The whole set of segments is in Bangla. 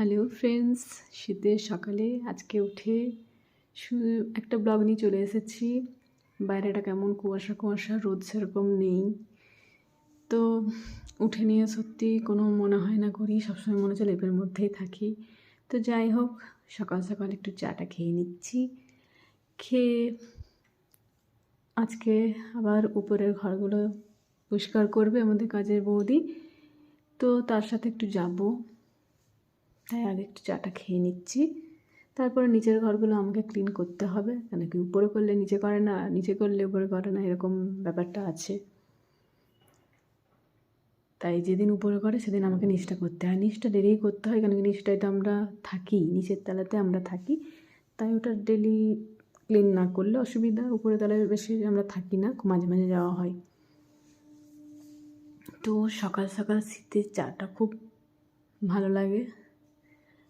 হ্যালো ফ্রেন্ডস শীতের সকালে আজকে উঠে শুধু একটা ব্লগ নিয়ে চলে এসেছি। বাইরেটা কেমন কুয়াশা কুয়াশা, রোদ সেরকম নেই। তো উঠে নিয়ে সত্যি কোনো মনে হয় না করি, সবসময় মনে হচ্ছে লেপের মধ্যেই থাকি। তো যাই হোক, সকাল সকাল একটু চাটা খেয়ে নিচ্ছি। খেয়ে আজকে আবার উপরের ঘরগুলো পরিষ্কার করবে আমাদের কাজের বৌদি। তো তার সাথে একটু যাব। তাই আগে একটু চাটা খেয়ে নিচ্ছি। তারপরে নিচের ঘরগুলো আমাকে ক্লিন করতে হবে। কেন কি উপরে করলে নিচে করে না, নিচে করলে উপরে করে না, এরকম ব্যাপারটা আছে। তাই যেদিন উপরে করে সেদিন আমাকে নিচটা করতে হয়। নিচটা ডেলি করতে হয়, কেন কি নিচটায় তো আমরা থাকি, নিচের তলাতে আমরা থাকি। তাই ওটা ডেলি ক্লিন না করলে অসুবিধা। উপরে তলায় বেশি আমরা থাকি না, মাঝে মাঝে যাওয়া হয়। তো সকাল সকাল শীতের চাটা খুব ভালো লাগে।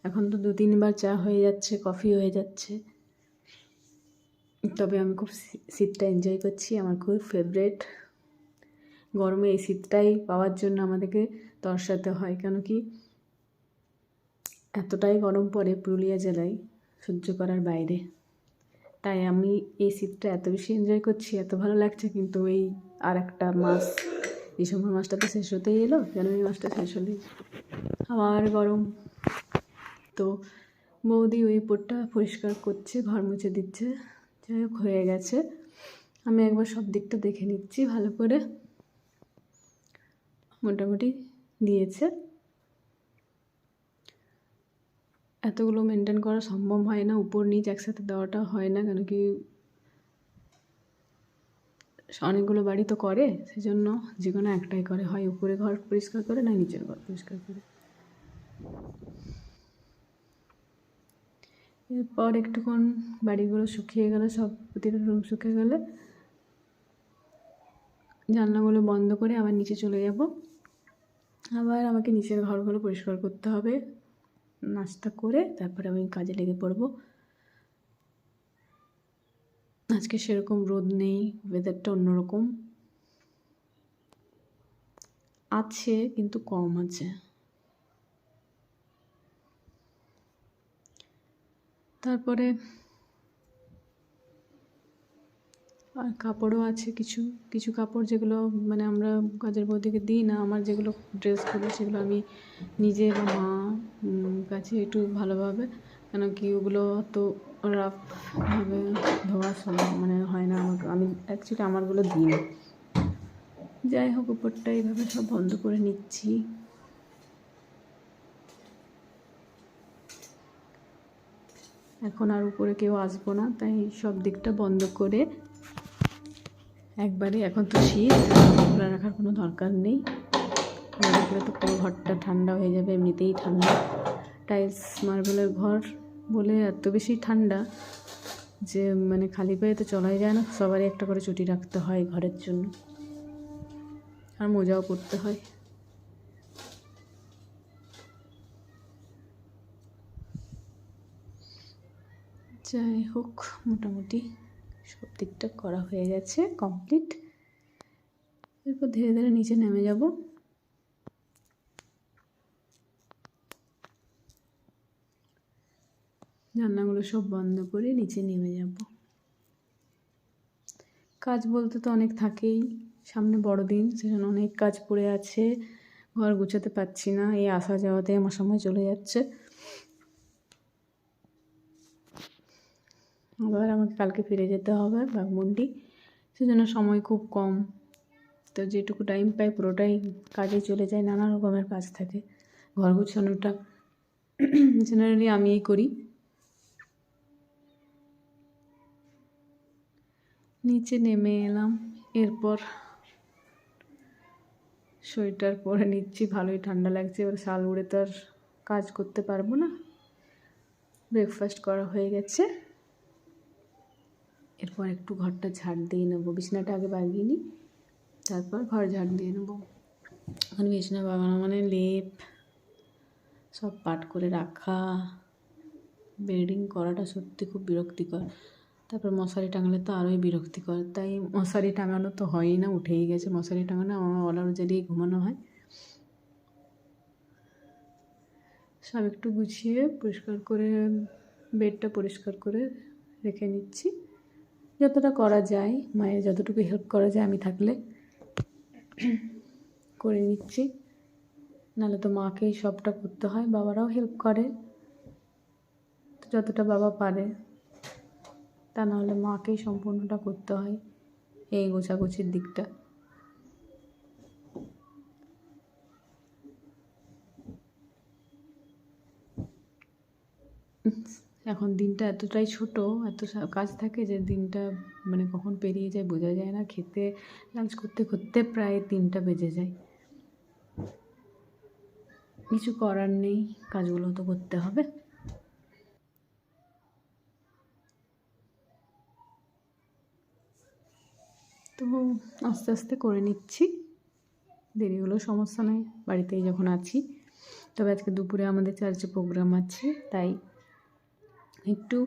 এখন তো দু তিনবার চা হয়ে যাচ্ছে, কফি হয়ে যাচ্ছে। তবে আমি খুব শীতটা এনজয় করছি, আমার খুব ফেভারেট গরমে এই শীতটাই পাওয়ার জন্য আমাদেরকে তরসাতে হয়, কেন কি এতটাই গরম পড়ে পুরুলিয়া জেলায় সহ্য করার বাইরে। তাই আমি এই শীতটা এত বেশি এনজয় করছি, এত ভালো লাগছে, কিন্তু এই আর একটা মাস, ডিসেম্বর মাসটা তো শেষ হতেই এলো, জানুয়ারি মাসটা শেষ হলেই। আবার গরম। তো বৌদি ওই উপরটা পরিষ্কার করছে, ঘর মুছে দিচ্ছে, যাই হোক হয়ে গেছে। আমি একবার সব দিকটা দেখে নিচ্ছি ভালো করে। মোটামুটি দিয়েছে। এতগুলো মেনটেন করা সম্ভব হয় না, উপর নিচ একসাথে দেওয়াটা হয় না, কেন কি অনেকগুলো বাড়ি তো করে, সেজন্য যে কোনো একটাই করে, হয় উপরে ঘর পরিষ্কার করে না নিচের ঘর পরিষ্কার করে। এরপর একটুক্ষণ বাড়িগুলো শুকিয়ে গেলে, সব প্রতিটা রুম শুকিয়ে গেলে। জানলাগুলো বন্ধ করে আবার নিচে চলে যাব। আবার আমাকে নিচের ঘরগুলো পরিষ্কার করতে হবে। নাস্তা করে তারপরে আমি কাজে লেগে পড়ব। আজকে সেরকম রোদ নেই ওয়েদারটা অন্যরকম। আছে, কিন্তু কম আছে। তারপরে আর কাপড়ও আছে কিছু কিছু কাপড় যেগুলো মানে আমরা কাজের বৌদিকে দিই না, আমার যেগুলো ড্রেস ড্রেসগুলো সেগুলো আমি নিজে বা মা কাছে একটু ভালোভাবে, কেন কি ওগুলো তো রাফভাবে ধোয়া সম্ভব মানে হয় না আমাকে, আমি অ্যাকচুয়ালি আমারগুলো দিই না যাই হোক, উপরটা এইভাবে সব বন্ধ করে নিচ্ছি। এখন আর উপরে কেউ আসব না, তাই সব দিকটা বন্ধ করে একবারে এখন তো শীত রাখার কোনো দরকার নেই। খোলা তো পুরো ঘরটা ঠান্ডা হয়ে যাবে, এমনিতেই ঠান্ডা। টাইলস, মার্বেলের ঘর বলে এত বেশি ঠান্ডা যে মানে খালি পায়ে তো চলাই যায় না, সবারই একটা করে চটি রাখতে হয় ঘরের জন্য। আর মোজাও করতে হয়। যাই হোক মোটামুটি সব দিকটা করা হয়ে গেছে কমপ্লিট এরপর ধীরে ধীরে নিচে নেমে যাব। জানলাগুলো সব বন্ধ করে নিচে নেমে যাব। কাজ বলতে তো অনেক থাকেই। সামনে বড়দিন সেজন্য অনেক কাজ পড়ে আছে। ঘর গুছাতে পারছি না, এই আসা যাওয়াতে আমার সময় চলে যাচ্ছে। আবার আমাকে কালকে ফিরে যেতে হবে বাঘমুন্ডি। সেজন্য সময় খুব কম। তো যেটুকু টাইম পাই পুরোটাই কাজে চলে যায় নানা রকমের কাজ থাকে, ঘর গুছানোটা। জেনারেলি আমিই করি। নিচে নেমে এলাম, এরপর সোয়েটার পরে নিচ্ছি, ভালোই ঠান্ডা লাগছে, এবার শাল উড়ে তো আর কাজ করতে পারব না। ব্রেকফাস্ট করা হয়ে গেছে। এরপর একটু ঘরটা ঝাড় দিয়ে নেব। বিছনাটা আগে বাগিয়ে নিই, তারপর ঘর ঝাড় দিয়ে নেব। এখন বিছনা বাগানো মানে লেপ, সব পাট করে রাখা। বেডিং করাটা সত্যি খুব বিরক্তিকর। তারপর মশারি টাঙালে তো আরোই বিরক্তিকর। তাই মশারি টাঙানো তো হয়ই না, উঠেই গেছে মশারি টাঙানো। আমার অলার জ্বালিয়ে ঘুমানো হয়। সব একটু গুছিয়ে পরিষ্কার করে, বেডটা পরিষ্কার করে রেখে নিচ্ছি। যতটা করা যায়, মায়ের যতটুকু হেল্প করা যায়, আমি থাকলে করে নিচ্ছি। নাহলে তো মাকেই সবটা করতে হয়, বাবারাও হেল্প করে। যতটা বাবা পারে, তা নাহলে মাকেই সম্পূর্ণটা করতে হয়, এই গোছাগুছির দিকটা। এখন দিনটা এতটাই ছোট, এত কাজ থাকে যে দিনটা মানে কখন পেরিয়ে যায় বোঝা যায় না। খেতে, লাঞ্চ করতে করতে প্রায় তিনটা বেজে যায়। কিছু করার নেই, কাজগুলো তো করতে হবে। তো আস্তে আস্তে করে নিচ্ছি। দেরি হলেও সমস্যা নেই, বাড়িতেই যখন আছি। তবে আজকে দুপুরে আমাদের চার্চে প্রোগ্রাম আছে, তাই একটু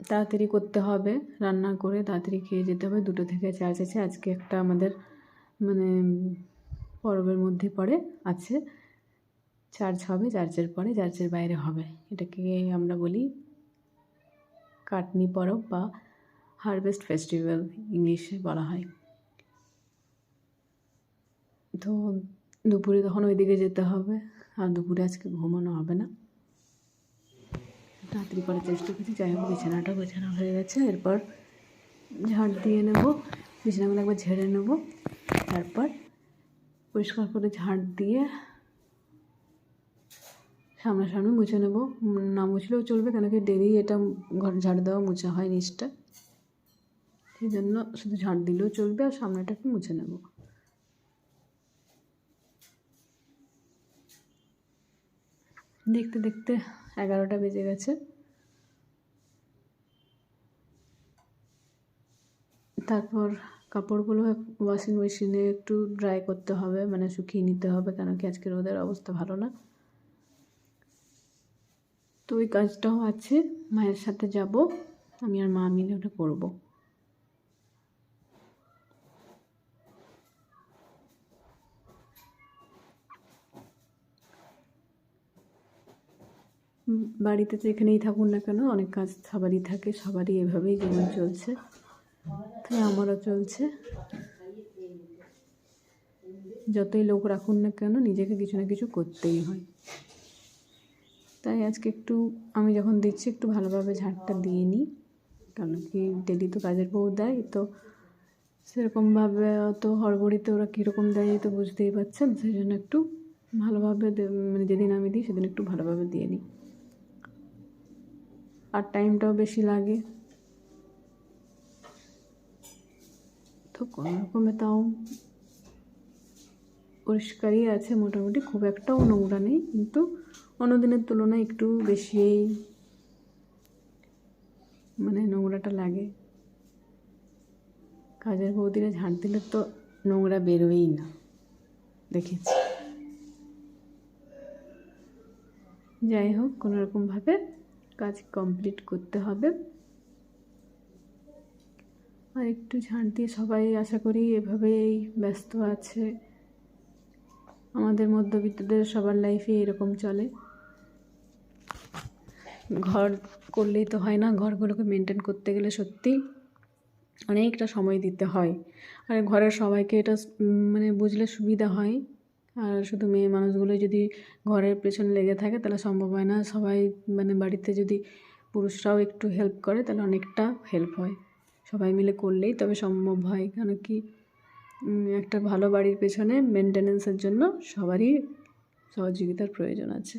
তাড়াতাড়ি করতে হবে, রান্না করে তাড়াতাড়ি খেয়ে যেতে হবে। দুটো থেকে চার্জ আছে আজকে একটা আমাদের মানে পরবের মধ্যে পড়ে, আছে। চার্জ হবে, চার্চের পরে চার্চের বাইরে হবে। এটাকে আমরা বলি কাটনি পরব বা হারভেস্ট ফেস্টিভ্যাল ইংলিশে বলা হয়। তো দুপুরে তখন ওইদিকে যেতে হবে, আর দুপুরে আজকে ঘুমানো হবে না। তাড়াতাড়ি করার চেষ্টা করছি। যাই হোক, বিছানাটা গোছানো হয়ে গেছে। এরপর ঝাড় দিয়ে নেব। বিছানাগুলো একবার ঝেড়ে নেব। তারপর পরিষ্কার করে ঝাড় দিয়ে সামনাসামনি মুছে নেব। না মুছলেও চলবে, কেন কি ডেলি এটা ঘর ঝাড় দেওয়া মুছা হয় নিচটা। সেই জন্য শুধু ঝাড় দিলেও চলবে আর সামনেটাকে মুছে নেব। দেখতে দেখতে এগারোটা বেজে গেছে। তারপর কাপড়গুলো ওয়াশিং মেশিনে একটু ড্রাই করতে হবে মানে শুকিয়ে নিতে হবে কেন কি আজকে রোদের অবস্থা ভালো না। তো ওই কাজটাও আছে, মায়ের সাথে যাব, আমি আর মা মিলে ওটা করব। বাড়িতে তো এখানেই থাকুন না কেন? অনেক কাজ সবারই থাকে, সবারই এভাবেই জীবন চলছে। তাই আমারও চলছে। যতই লোক রাখুন না কেন, নিজেকে কিছু না কিছু করতেই হয়। তাই আজকে একটু, আমি যখন দিচ্ছি, একটু ভালোভাবে ঝাড়টা দিয়ে নিই। কারণ কি ডেলি তো কাজের বউ দেয়, তো সেরকমভাবে অত হড়বড়িতে ওরা কীরকম দেয় তো বুঝতেই পারছেন? সেই জন্য একটু ভালোভাবে মানে যেদিন আমি দিই, সেদিন একটু ভালোভাবে দিয়ে নিই। আর টাইমটাও বেশি লাগে। তো কোনো রকমে তাও পরিষ্কারই আছে মোটামুটি, খুব একটাও নোংরা নেই, কিন্তু অন্য দিনের তুলনায় একটু বেশিই মানে নোংরাটা লাগে। কাজের বৌদিরা ঝাড় দিলে তো নোংরা বেরোবেই না, দেখেছি। যাই হোক, কোনো রকমভাবে কাজ কমপ্লিট করতে হবে। আর একটু ঝাড় দিয়ে সবাই আশা করি এভাবেই ব্যস্ত আছে। আমাদের মধ্যবিত্তদের সবার লাইফে এরকম চলে। ঘর করলেই তো হয় না, ঘরগুলোকে মেনটেন করতে গেলে সত্যি অনেকটা সময় দিতে হয়। আর ঘরের সবাইকে এটা মানে বুঝলে সুবিধা হয়। আর শুধু মেয়ে মানুষগুলো যদি ঘরের পেছনে লেগে থাকে, তাহলে সম্ভব হয় না। সবাই মানে বাড়িতে যদি পুরুষরাও একটু হেল্প করে, তাহলে অনেকটা হেল্প হয়। সবাই মিলে করলেই তবে সম্ভব হয়। কেন কি একটা ভালো বাড়ির পেছনে মেনটেনেন্সের জন্য সবারই সহযোগিতার প্রয়োজন আছে।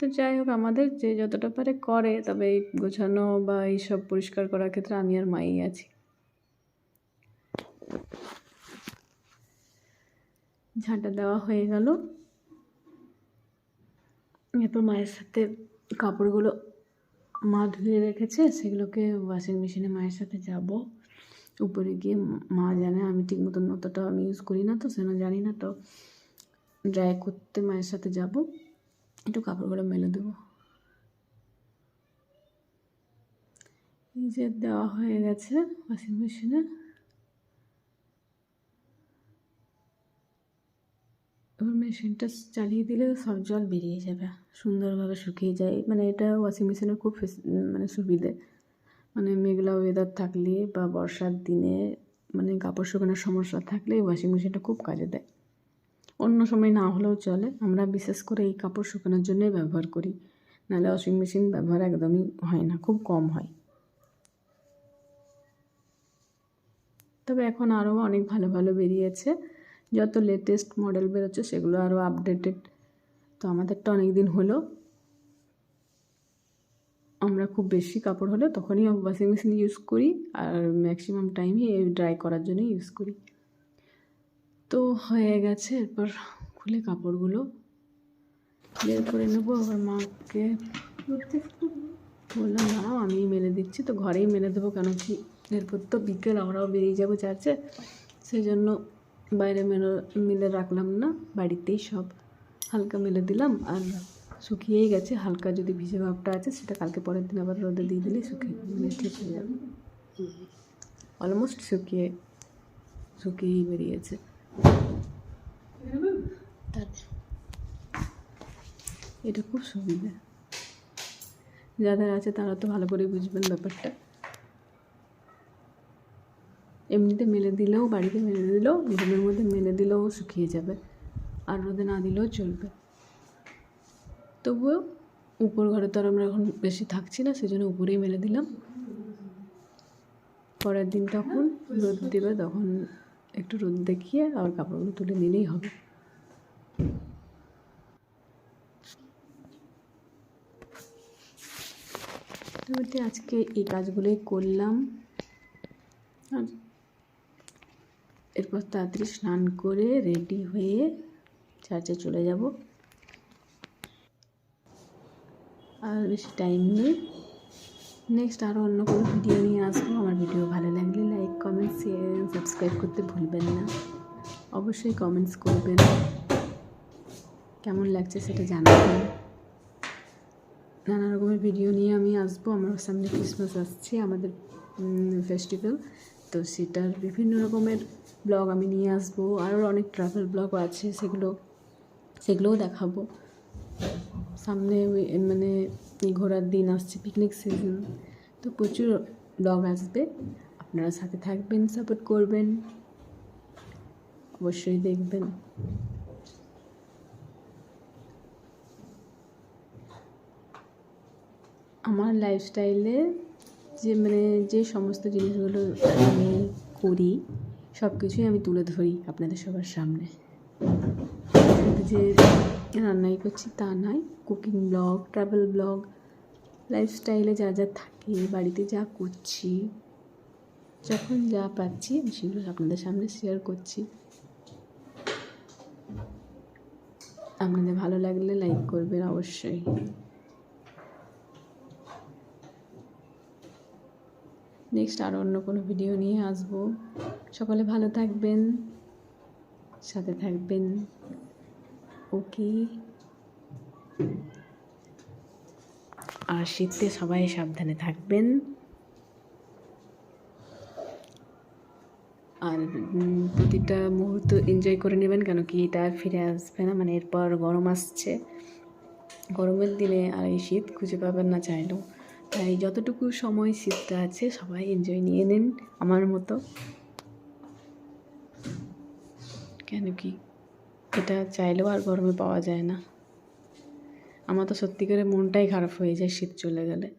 তো যাই হোক, আমাদের যে যতটা পারে করে, তবে এই গোছানো বা এইসব পরিষ্কার করার ক্ষেত্রে আমি আর মাই আছি। ঝাঁটা দেওয়া হয়ে গেল। এরপর মায়ের সাথে কাপড়গুলো মা ধুয়ে রেখেছে, সেগুলোকে ওয়াশিং মেশিনে মায়ের সাথে যাব। উপরে গিয়ে মা জানে আমি ঠিক মতন অতটা আমি ইউজ করি না তো সেজন্য জানি না তো ড্রাই করতে মায়ের সাথে যাব। একটু কাপড়গুলো মেলে দেবো। যে দেওয়া হয়ে গেছে ওয়াশিং মেশিনে এবার মেশিনটা চালিয়ে দিলে সব জল বেরিয়ে যাবে। সুন্দরভাবে শুকিয়ে যায়। মানে এটা ওয়াশিং মেশিনের খুব মানে সুবিধে। মানে মেঘলা ওয়েদার থাকলে বা বর্ষার দিনে মানে কাপড় শুকানোর সমস্যা থাকলে ওয়াশিং মেশিনটা খুব কাজে দেয়। অন্য সময় না হলেও চলে। আমরা বিশেষ করে এই কাপড় শুকানোর জন্যই ব্যবহার করি। নাহলে ওয়াশিং মেশিন ব্যবহার একদমই হয় না, খুব কম হয়। তবে এখন আরও অনেক ভালো ভালো বেরিয়েছে। যত লেটেস্ট মডেল বেরোচ্ছে সেগুলো আরও আপডেটেড তো আমাদেরটা অনেক দিন হলো। আমরা খুব বেশি কাপড় হলে তখনই ওয়াশিং মেশিন ইউজ করি আর ম্যাক্সিমাম টাইমই ড্রাই করার জন্য ইউজ করি। তো হয়ে গেছে, এরপর খুলে কাপড়গুলো। বের করে নেব, আবার মাকে বললাম, দাঁড়াও আমি মেলে দিচ্ছি। তো ঘরেই মেলে দেবো কেন কি? এরপর তো বিকেল, আমরাও বেরিয়ে যাব চার্চে সেই জন্য বাইরে মেলে, মিলে রাখলাম না, বাড়িতেই সব। হালকা মেলে দিলাম আর শুকিয়েই গেছে। হালকা যদি ভিজে ভাবটা আছে, সেটা কালকে পরের দিন আবার রোদে দিয়ে দিলে শুকিয়ে মানে ঠিক হয়ে যাবে। অলমোস্ট শুকিয়ে, শুকিয়েই বেরিয়েছে। এটা খুব সুবিধা। যাদের আছে তারা তো ভালো করে বুঝবেন ব্যাপারটা। এমনিতে মেলে দিলেও, বাড়িতে মেলে দিলেও ঘুমের মধ্যে মেলে দিলেও শুকিয়ে যাবে। আর রোদে না দিলেও চলবে। তবুও উপর ঘরে তো আর আমরা এখন বেশি থাকছি না সেই জন্য উপরেই মেলে দিলাম। পরের দিন তখন রোদ দেবে, তখন একটু রোদ দেখিয়ে আবার কাপড়গুলো তুলে নিলেই হবে। আজকে এই কাজগুলোই করলাম। আর এরপর তাড়াতাড়ি স্নান করে রেডি হয়ে চার্চে চলে যাব। আর বেশি টাইম নেই। নেক্সট আরও অন্য কোনো ভিডিও নিয়ে আসব। আমার ভিডিও ভালো লাগলে লাইক কমেন্ট শেয়ার সাবস্ক্রাইব করতে ভুলবেন না। অবশ্যই কমেন্টস করবেন। কেমন লাগছে সেটা জানাবেন। নানা রকমের ভিডিও নিয়ে আমি আসব। আমার সামনে ক্রিসমাস আসছে, আমাদের ফেস্টিভ্যাল তো সেটার বিভিন্ন রকমের ব্লগ আমি নিয়ে আসব। আরও অনেক ট্রাভেল ব্লগও আছে, সেগুলো, সেগুলোও দেখাবো। সামনে মানে ঘোরার দিন আসছে পিকনিক সিজন তো প্রচুর ব্লগ আসবে। আপনারা সাথে থাকবেন সাপোর্ট করবেন। অবশ্যই দেখবেন। আমার লাইফস্টাইলে যে মানে যে সমস্ত জিনিসগুলো আমি করি সব কিছুই আমি তুলে ধরি আপনাদের সবার সামনে। যে রান্নাই করছি তা নয় কুকিং ব্লগ ট্রাভেল ব্লগ লাইফস্টাইলে যা যা থাকে, বাড়িতে যা করছি, যখন যা পাচ্ছি আমি সেগুলো আপনাদের সামনে শেয়ার করছি। আপনাদের ভালো লাগলে লাইক করবেন অবশ্যই। নেক্সট আর অন্য কোনো ভিডিও নিয়ে আসব। সকলে ভালো থাকবেন, সাথে থাকবেন। ওকে। আর শীতে সবাই সাবধানে থাকবেন। আর প্রতিটা মুহূর্ত এনজয় করে নেবেন, কেন কি এটা আর ফিরে আসবে না। মানে এরপর গরম আসছে। গরমের দিনে আর এই শীত খুঁজে পাবেন না চাইলেও। তাই যতটুকু সময় শীতটা আছে, সবাই এনজয় নিয়ে নিন আমার মতো। কেন কি? এটা চাইলেও আর গরমে পাওয়া যায় না। আমার তো সত্যি করে মনটাই খারাপ হয়ে যায় শীত চলে গেলে।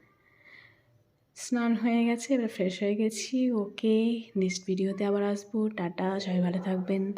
স্নান হয়ে গেছে, এবার ফ্রেশ হয়ে গেছি। ওকে নেক্সট ভিডিওতে আবার আসব। টাটা, সবাই ভালো থাকবেন।